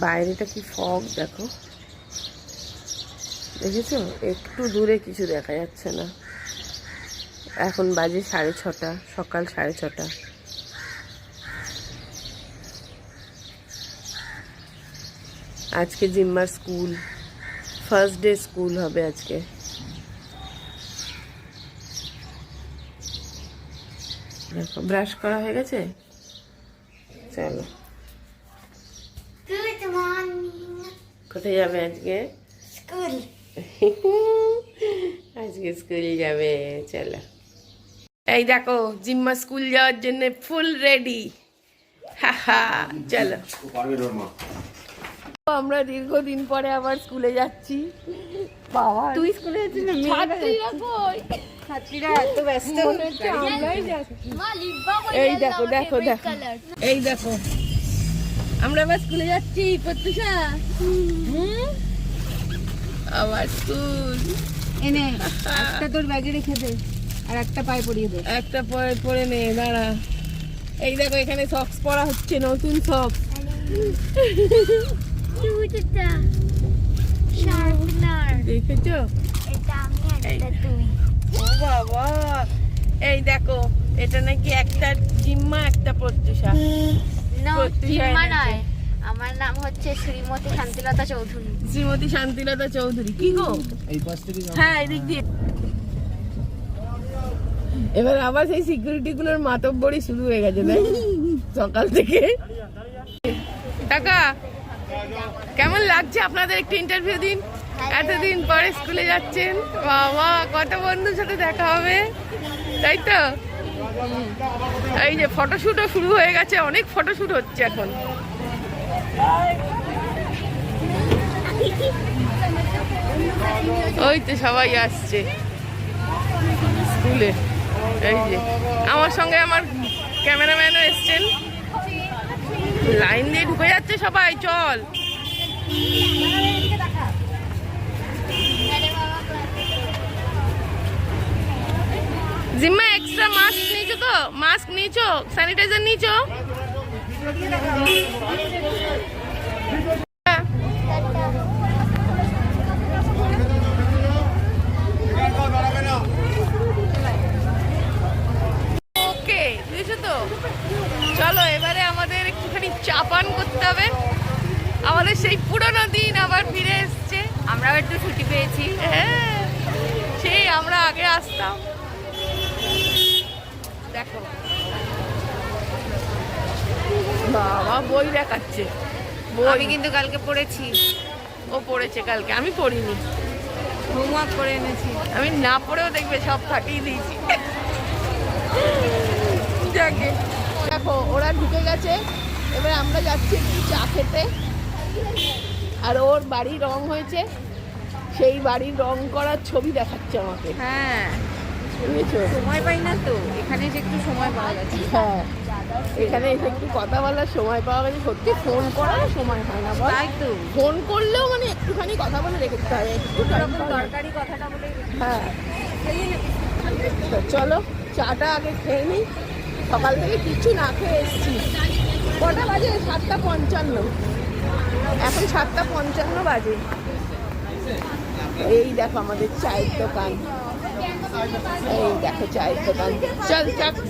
বাইরেটা কি ফগ? দেখো। দেখেছ? একটু দূরে কিছু দেখা যাচ্ছে না। এখন বাজে সাড়ে ছটা, সকাল সাড়ে ছটা। আজকে জিম্মার স্কুল। ফার্স্ট ডে স্কুল হবে আজকে। দেখো ব্রাশ করা হয়ে গেছে? চলো। কোথায় যাবে আজকে? School. আজকে স্কুল যাবে চলো। এই দেখো জিম্মা স্কুল যাওয়ার জন্য ফুল রেডি। হা চলো। আমরা দীর্ঘদিন পরে আবার স্কুলে যাচ্ছি। বাবা তুই স্কুলে যাচ্ছিস না? ছাত্রীরা কই? ছাত্রীরা এত ব্যস্ত। আমরাই যাচ্ছি। এই দেখো দেখো দেখো। এই দেখো আমরা আবার স্কুলে যাচ্ছি প্রত্যুষা। আবার স্কুল এনে একটা তোর ব্যাগে রেখে দে আর একটা পায়ে পরিয়ে দে। একটা পরে পরে নে দাঁড়া। এই দেখো এখানে সক্স পরা হচ্ছে নতুন সক্স দেখেছ? এটা আমি আর এটা তুই। ও বাবা! এই দেখো এটা নাকি একটা জিম্মা একটা প্রত্যুষা। নয়। আমার নাম হচ্ছে শ্রীমতী শান্তিলতা চৌধুরী। শ্রীমতী শান্তিলতা চৌধুরী। কি গো? হ্যাঁ এদিক দিয়ে। এবার আবার সেই সিকিউরিটি গুলোর মাতব্বরি শুরু হয়ে গেছে তাই সকাল থেকে। টাকা কেমন লাগছে আপনাদের একটু ইন্টারভিউ দিন? এতদিন পরে স্কুলে যাচ্ছেন। বাবা কত বন্ধুর সাথে দেখা হবে? তাই তো। এই যে ফটোশুটও শুরু হয়ে গেছে, অনেক ফটোশুট হচ্ছে এখন। ওই তো সবাই আসছে স্কুলে। এই যে, আমার সঙ্গে আমার ক্যামেরাম্যানও এসছেন। লাইন দিয়ে ঢুকে যাচ্ছে সবাই, চল। জিম্মা এক্সট্রা মাস্ক নিয়েছো তো? মাস্ক নিয়েছো? স্যানিটাইজার নিয়েছো। ওকে বুঝেছ তো? চলো, এবারে আমাদের একটুখানি চা পান করতে হবে। আমাদের সেই পুরোনো দিন আবার ফিরে এসছে। আমরাও একটু ছুটি পেয়েছি। হ্যাঁ সেই আমরা আগে আসতাম। দেখো। বাবা বই দেখাচ্ছে। বই। আমি কিন্তু কালকে পড়েছি। ও পড়েছে কালকে। আমি পড়িনি। হোমওয়ার্ক করে এনেছি। আমি না পড়েও দেখবে সব ফাটিয়ে দিয়েছি। যাকে দেখো ওরা ঢুকে গেছে। এবার আমরা যাচ্ছি চা খেতে। আর ওর বাড়ি রং হয়েছে। সেই বাড়ির রং করার ছবি দেখাচ্ছে আমাকে। হ্যাঁ। সময় পাই না তো এখানে এসে একটু সময় পাওয়া গেছে হ্যাঁ এখানে এসে একটু কথা বলার সময় পাওয়া গেছে সত্যি ফোন করার সময় হয় না তাই তো। ফোন করলেও মানে একটুখানি কথা বলে রেখে দিতে হবে একটু। দরকারি কথাটা বলে হ্যাঁ। চলো চাটা আগে খেয়ে নিই সকাল থেকে কিছু না খেয়ে এসছি। কটা বাজে? সাতটা পঞ্চান্ন। এখন সাতটা পঞ্চান্ন বাজে। এই দেখো আমাদের চায়ের দোকান। এই দেখো চায়ের দোকান। চল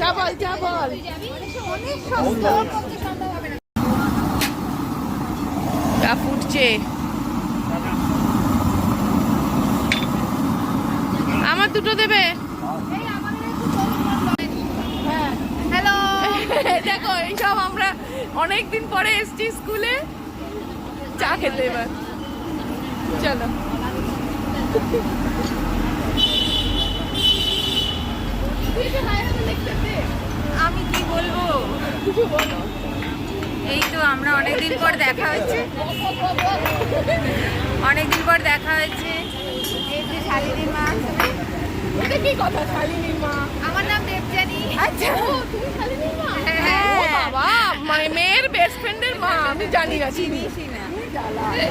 চা বল চা বল। চা ফুটছে। আমার দুটো দেবে? হ্যালো দেখো এইসব আমরা অনেক দিন পরে এসছি স্কুলে। চা খেতে এবার। চলো। আমি কি বলব এই তো আমরা অনেকদিন পর দেখা হয়েছে অনেকদিন পর দেখা হয়েছে এই যে শালিনী মা আসবে। কি কথা শালিনী মা আমার নাম দেবজানী আচ্ছা তুমি শালিনী মা হ্যাঁ। বাবা মানে মেয়ের বেস্ট ফ্রেন্ডের মা আমি জানি না চিনি না হ্যাঁ?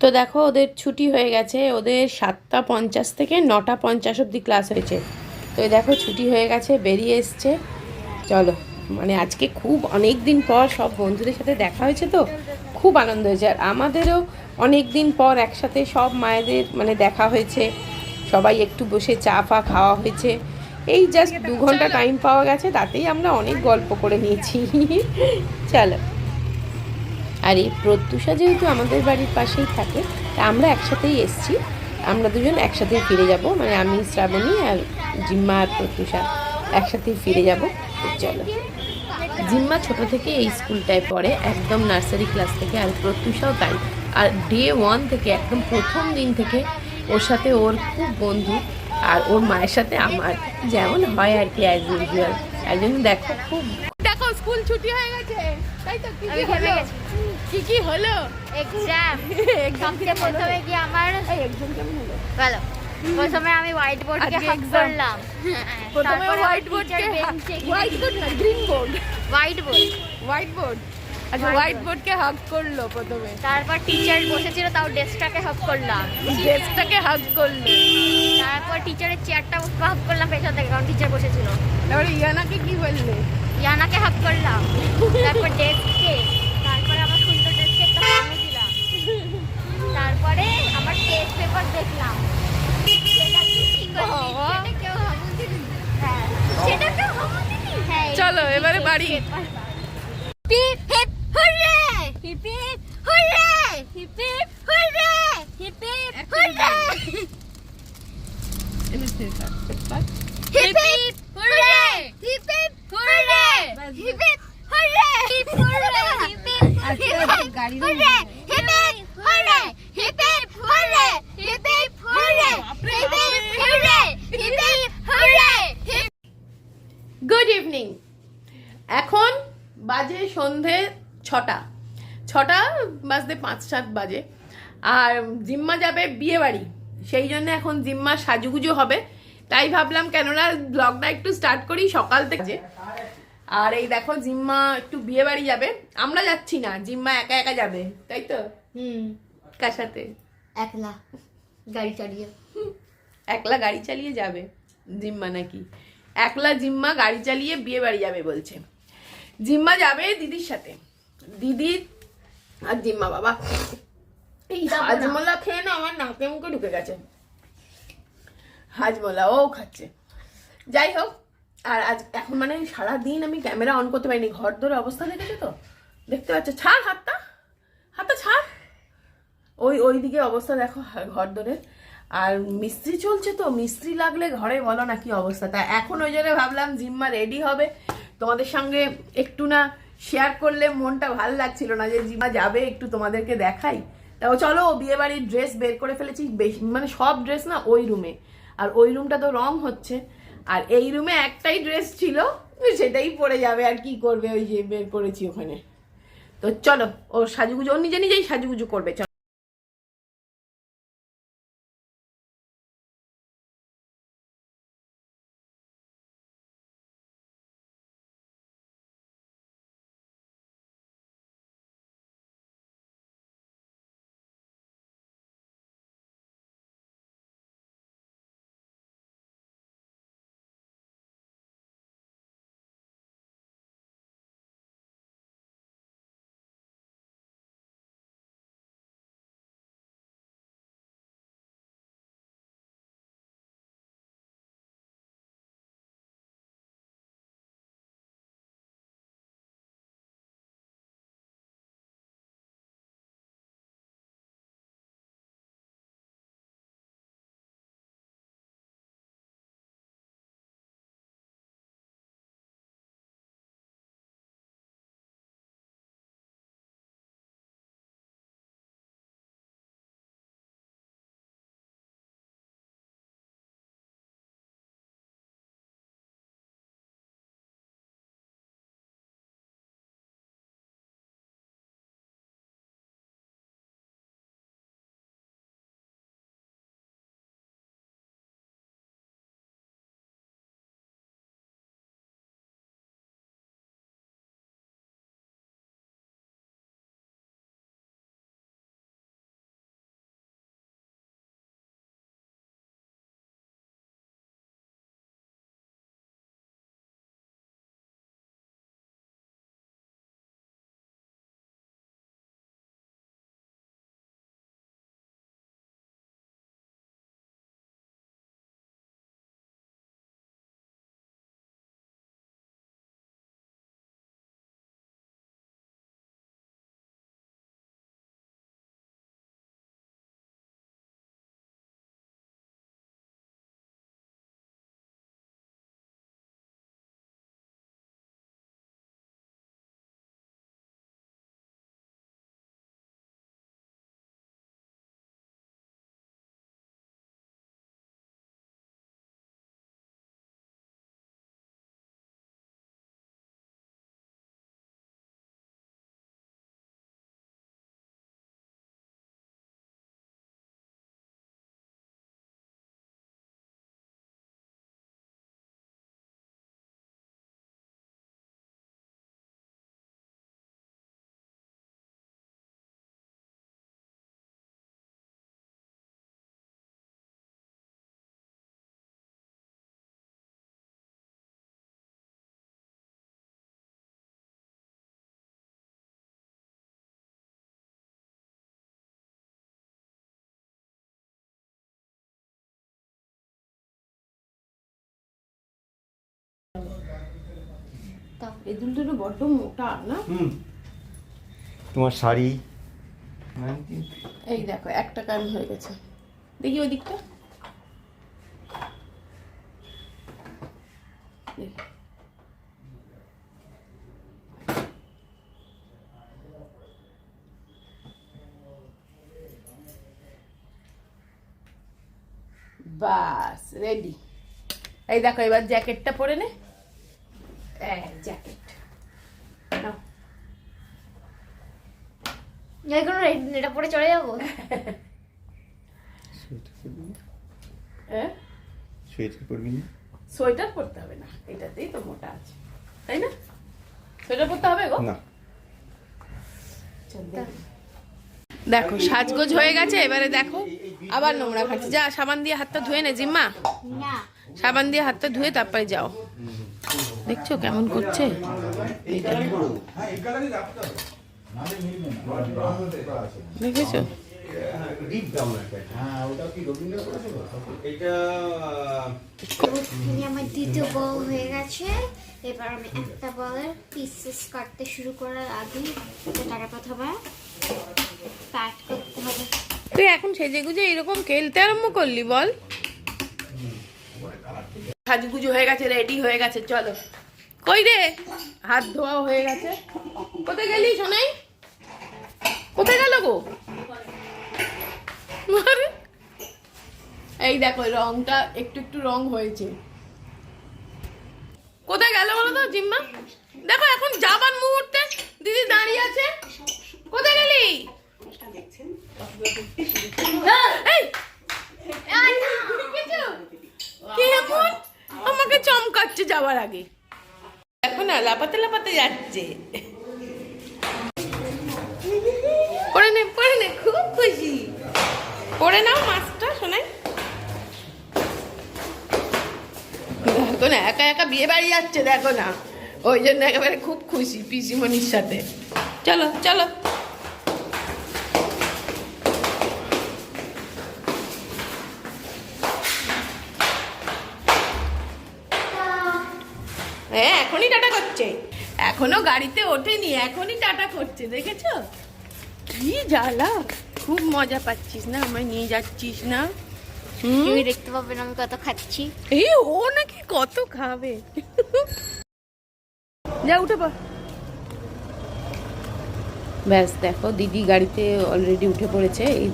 তো দেখো ওদের ছুটি হয়ে গেছে। ওদের সাতটা পঞ্চাশ থেকে নটা পঞ্চাশ অবধি ক্লাস হয়েছে। তো দেখো ছুটি হয়ে গেছে বেরিয়ে এসছে। চলো মানে আজকে খুব অনেক দিন পর সব বন্ধুদের সাথে দেখা হয়েছে তো খুব আনন্দ হয়েছে। আর আমাদেরও অনেক দিন পর একসাথে সব মায়েদের মানে দেখা হয়েছে। সবাই একটু বসে চা ফা খাওয়া হয়েছে। এই জাস্ট দু ঘণ্টা টাইম পাওয়া গেছে তাতেই আমরা অনেক গল্প করে নিয়েছি। চলো। আর এই প্রত্যুষা যেহেতু আমাদের বাড়ির পাশেই থাকে, তা আমরা একসাথেই এসছি। আমরা দুজন একসাথেই ফিরে যাব মানে আমি, শ্রাবণী আর জিম্মা আর প্রত্যুষা একসাথেই ফিরে যাব। চলো। জিম্মা ছোট থেকে এই স্কুলটায় পড়ে, একদম নার্সারি ক্লাস থেকে, আর প্রত্যুষাও তাই। আর ডে ওয়ান থেকে, একদম প্রথম দিন থেকে, ওর সাথে ওর খুব বন্ধু, আর ওর মায়ের সাথে আমার। যেমন হয় আর কি অ্যাজ ইউজুয়াল একজন দেখো, খুব স্কুল ছুটি হয়ে গেছে। তাই তো কি হলো? কি কি হলো? এক্সাম প্রথমে কি আমার? একজন কেমন হলো? ভালো। প্রথমে আমি হোয়াইট বোর্ডকে হাত করলাম। প্রথমে হোয়াইট বোর্ড হোয়াইট বোর্ড না green board white board white board আচ্ছা হোয়াইট. বোর্ডকে হাগ করল প্রথমে। তারপর টিচার বসেছিল তাও ডেস্কটাকে হাফ করলাম। ড্রেসটাকে হাগ করল। তারপর টিচারের চেয়ারটা হাফ করলাম পেছন থেকে কারণ টিচার বসেছিল। তারপরে ইয়ানাকে কি বললে? ইয়ানাকে হাফ করলাম তারপর ডেস্ককে তারপরে আমার সুন্দর ডেস্ককে একটা হামি দিলাম তারপরে আমার টেস্ট পেপার দেখলাম। হ্যাঁ। হ্যাঁ, চলো, এবারে বাড়ি। Paper. Hip hip hurray! Hip hip hurray! Hip hip hurray! Hip hip hurray! Hip hip hurray! Hip hip hurray! Hip hip hurray! Hip hurray! Hip hip আজকে হিপ গাড়ি hurray! Hip hip hurray! Hip hip hurray! Hip hip hurray! Hip hip hurray! Hip hip hurray! Hip good evening এখন বাজে সন্ধে ছটা ছটা বাজতে পাঁচ সাত বাজে। আর জিম্মা যাবে বিয়ে বাড়ি সেই জন্য এখন জিম্মা সাজুগুজু হবে। তাই ভাবলাম কেননা ব্লগটা একটু স্টার্ট করি সকাল থেকে আর এই দেখো জিম্মা একটু বিয়ে বাড়ি যাবে। আমরা যাচ্ছি না জিম্মা একা একা যাবে তাই তো? হুম। কার সাথে? একলা গাড়ি চালিয়ে। একলা গাড়ি চালিয়ে যাবে জিম্মা নাকি? একলা জিম্মা গাড়ি চালিয়ে বিয়ে বাড়ি যাবে বলছে। জিম্মা যাবে দিদির সাথে। দিদি আর জিম্মা বাবা। এই হাজমোলা খেয়ে না আমার নাকে মুখে ঢুকে গেছে। হাজমোলা ও খাচ্ছে। যাই হোক আর আজ এখন মানে সারা দিন আমি ক্যামেরা অন করতে পারিনি ঘর ধরে অবস্থা দেখেছ তো? দেখতে পাচ্ছ ছাড় হাতটা হাতটা ছাড়। ওই ওই দিকে অবস্থা দেখো ঘর ধরে আর মিস্ত্রি চলছে তো মিস্ত্রি লাগলে ঘরে বলো না কি অবস্থা। তা এখন ওই জন্য ভাবলাম জিম্মা রেডি হবে। তোমাদের সঙ্গে একটু না শেয়ার করলে মনটা ভালো লাগছিল না যে জিমা যাবে, একটু তোমাদেরকে দেখাই। তাও চলো বিয়ে বাড়ির ড্রেস বের করে ফেলেছি। মানে সব ড্রেস না ওই রুমে আর ওই রুমটা তো রং হচ্ছে। আর এই রুমে একটাই ড্রেস ছিল, সেটাই পরে যাবে। আর কি করবে? ওই যে বের করেছি ওখানে। তো চলো, ও সাজুগুজু, ও নিজে নিজেই সাজুগুজু করবে, চলো। তো এই বড্ড মোটা না? তোমার শাড়ি? এই দেখো একটা কান হয়ে গেছে। দেখি ওই দিকটা। বাস রেডি এই দেখো এবার জ্যাকেটটা পরে নে। জ্যাকেট নাও এই কোনো এটা পরে চলে যাব? সোয়েটার পরবি না? হ্যাঁ সোয়েটার পরবি না? সোয়েটার পরতে হবে না এটাতেই তো মোটা আছে। তাই না? সোয়েটার পরতে হবে গো? না। দেখো সাজগোজ হয়ে গেছে এবারে দেখো আবার নোংরা খাচ্ছে। যা সাবান দিয়ে হাতটা ধুয়ে নে জিম্মা। সাবান দিয়ে হাতটা ধুয়ে তারপরে যাও। দেখছ কেমন করছে। দেখেছ? আমার দ্বিতীয় বল হয়ে গেছে। এবার আমি একটা বলের পিসেস কাটতে শুরু করার আগে এটাকে প্রথমে তুই এখন সেজে গুজে এরকম খেলতে আরম্ভ করলি বল। সাজগুজু হয়ে গেছে রেডি হয়ে গেছে চলো। কই রে? হাত ধোয়া হয়ে গেছে। কোথায় গেলি শোনাই কোথায় গেল গো? এই দেখো রংটা একটু একটু রং হয়েছে। কোথায় গেল বলো তো জিম্মা? দেখো এখন যাবার মুহূর্তে দিদি দাঁড়িয়ে আছে। কোথায় গেলি? আমাকে চমকাচ্ছে যাওয়ার আগে। এখন না লাপাতে লাপাতে যাচ্ছে। পড়ে নে পড়ে নে খুব খুশি। পড়ে নাও মাছটা শোনাই দেখো না একা একা বিয়ে বাড়ি যাচ্ছে দেখো না। ওই জন্য একেবারে খুব খুশি পিসিমণির সাথে। চলো চলো হ্যাঁ এখনই টাটা করছে। এখনও গাড়িতে ওঠেনি এখনই টাটা করছে দেখেছ? কি জ্বালা। খুব মজা পাচ্ছিস না আমায় নিয়ে যাচ্ছিস না? তুমি দেখতে পাবেন আমি কত খাচ্ছি। এই ও নাকি কত খাবে। যা উঠে পড়। ব্যাস দেখো দিদি গাড়িতে অলরেডি উঠে পড়েছে। এই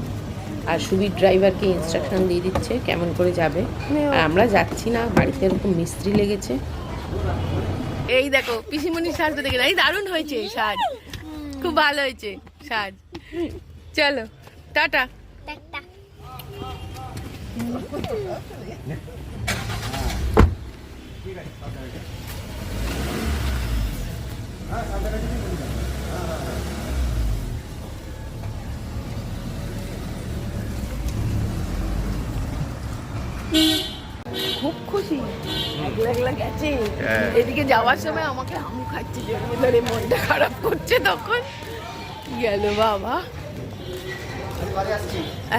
আর সুবির ড্রাইভারকে ইনস্ট্রাকশন দিয়ে দিচ্ছে কেমন করে যাবে। আর আমরা যাচ্ছি না বাড়িতে এরকম মিস্ত্রি লেগেছে। এই দেখো পিসিমণির সাজটা দেখে এই দারুণ হয়েছে সাজ খুব ভালো হয়েছে সাজ চলো টাটা। টাটা খুশি একলা একলা গেছে। হ্যাঁ। এদিকে যাওয়ার সময় আমাকে হামু খাচ্ছে যে ধরে মনটা খারাপ করছে তখন। গেল বাবা।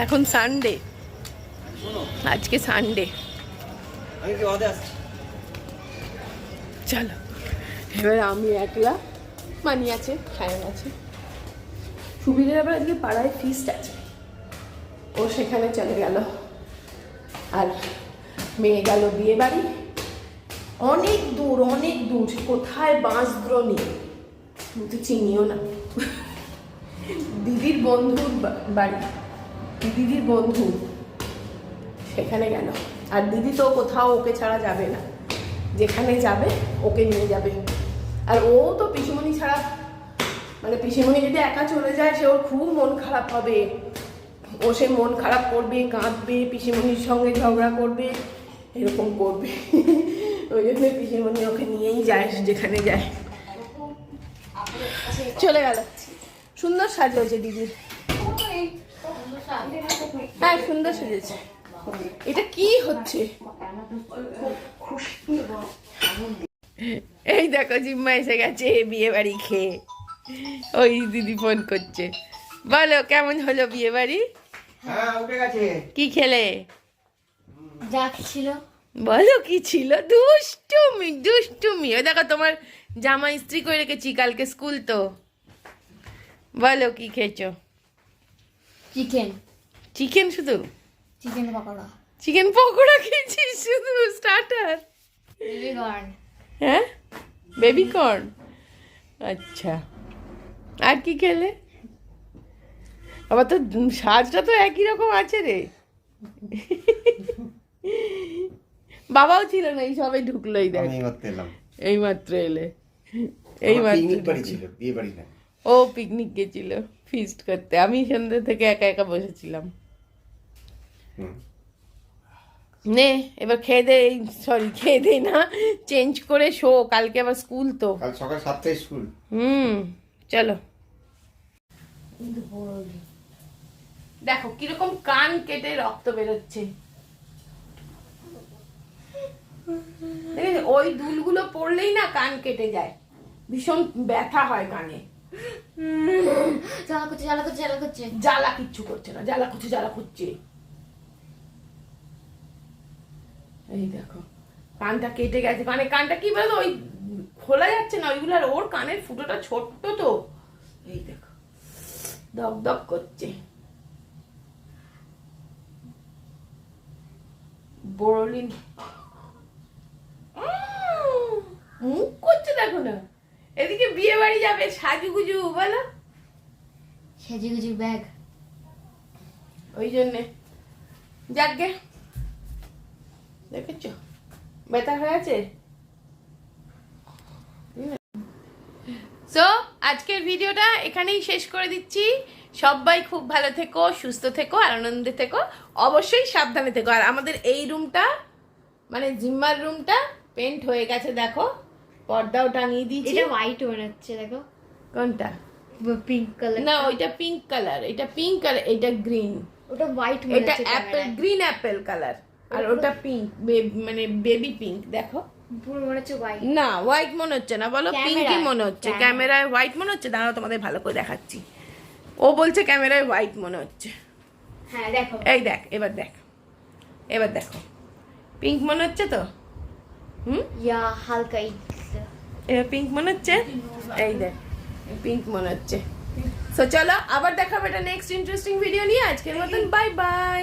এখন সানডে আজকে সানডে আমি চলো এবার আমি একলা মানি আছে সায়ন আছে। সুবিধের আবার আজকে পাড়ায় ফিস্ট আছে। ও সেখানে চলে গেল। আর মেয়ে গেল বিয়ে বাড়ি অনেক দূর অনেক দূর কোথায় বাঁশদ্রোণী তুমি তো চিনিও না। দিদির বন্ধুর বাড়ি। দিদির বন্ধু সেখানে গেল। আর দিদি তো কোথাও ওকে ছাড়া যাবে না। যেখানে যাবে, ওকে নিয়ে যাবে। আর ও তো পিসিমণি ছাড়া মানে পিসিমণি যদি একা চলে যায়, সে ওর খুব মন খারাপ হবে। ও সে মন খারাপ করবে, কাঁদবে, পিসিমণির সঙ্গে ঝগড়া করবে, এরকম করবে। ওই জন্য পিসিমণি ওকে নিয়েই যায় যেখানে যায়। চলে গেল। সুন্দর সাজ হয়েছে দিদির হ্যাঁ সুন্দর সেজেছে। এটা কি হচ্ছে? এই দেখো জিম্মা এসে গেছে বিয়ে বাড়ি খেয়ে। ওই দিদি ফোন করছে। বলো কেমন হলো বিয়ে বাড়ি হ্যাঁ কি খেলে? যা ছিল বলো কি ছিল? দুষ্টুমি দুষ্টুমি। ওই দেখো তোমার জামা ইস্ত্রি করে রেখেছি কালকে স্কুল তো। বলো কি খেয়েছো? চিকেন। চিকেন শুধু? চিকেন পকোড়া। চিকেন পকোড়া খেয়েছি শুধু? স্টার্টার। বেবি কর্ন হ্যাঁ? বেবি কর্ন আচ্ছা। আর কি খেলে? আবার তো সাজটা তো একই রকম আছে রে। বাবাও ছিল না এই সবে ঢুকলো এই দেখ এই মাত্র এলে। এই মাত্র ও পিকনিক গেছিল ফিস্ট করতে। আমি সন্ধ্যে থেকে একা একা বসেছিলাম। নে এবার খেয়ে দে সরি খেয়ে দে না চেঞ্জ করে শো কালকে আবার স্কুল তো। কাল সকাল সাতটায় স্কুল হুম চলো। দেখো কীরকম কান কেটে রক্ত বেরোচ্ছে? ওই দুলগুলো পড়লেই না কান কেটে যায়। ভীষণ ব্যথা হয় কানে। জ্বালা করছে জ্বালা করছে জ্বালা করছে। জ্বালা কিচ্ছু করছে না জ্বালা করছে জ্বালা করছে। এই দেখো কানটা কেটে গেছে। মানে কানটা কি বলতো ওই খোলা যাচ্ছে না ওইগুলো আর ওর কানের ফুটোটা ছোট্ট তো। এই দেখো দক দক করছে। বড়লিন উম, মুখ করছে দেখো না এদিকে বিয়ে বাড়ি যাবে সাজুগুজু বলো। সেজে গুজু ব্যাগ। ওই জন্যে। যাকগে দেখেছ? ব্যথা হয়ে আছে? সো আজকের ভিডিওটা এখানেই শেষ করে দিচ্ছি। সবাই খুব ভালো থেকো সুস্থ থেকো আর আনন্দে থেকো। অবশ্যই সাবধানে থেকো। আর আমাদের এই রুমটা মানে জিম্মার রুমটা পেন্ট হয়ে গেছে দেখো। পর্দাও টাঙিয়ে দিয়েছি। এটা হোয়াইট মনে হচ্ছে দেখো। কোনটা? পিঙ্ক কালার না ওইটা পিঙ্ক কালার এটা পিঙ্ক কালার এটা গ্রিন ওটা হোয়াইট মনে এটা অ্যাপেল গ্রিন অ্যাপেল কালার আর ওটা পিঙ্ক মানে বেবি পিঙ্ক দেখো। মনে হচ্ছে হোয়াইট না হোয়াইট মনে হচ্ছে না বলো পিঙ্কই মনে হচ্ছে। ক্যামেরায় হোয়াইট মনে হচ্ছে? দাঁড়াও তোমাদের ভালো করে দেখাচ্ছি। ও বলছে ক্যামেরায় হোয়াইট মনে হচ্ছে। হ্যাঁ দেখো। এই দেখ এবার দেখ এবার দেখো। পিঙ্ক মনে হচ্ছে তো? হুম ইয়া হালকা পিঙ্ক মনে হচ্ছে? এই দেখ পিঙ্ক মনে হচ্ছে। সো চলো আবার দেখাবো এটা নেক্সট ইন্টারেস্টিং ভিডিও নিয়ে। আজকের মতন বাই বাই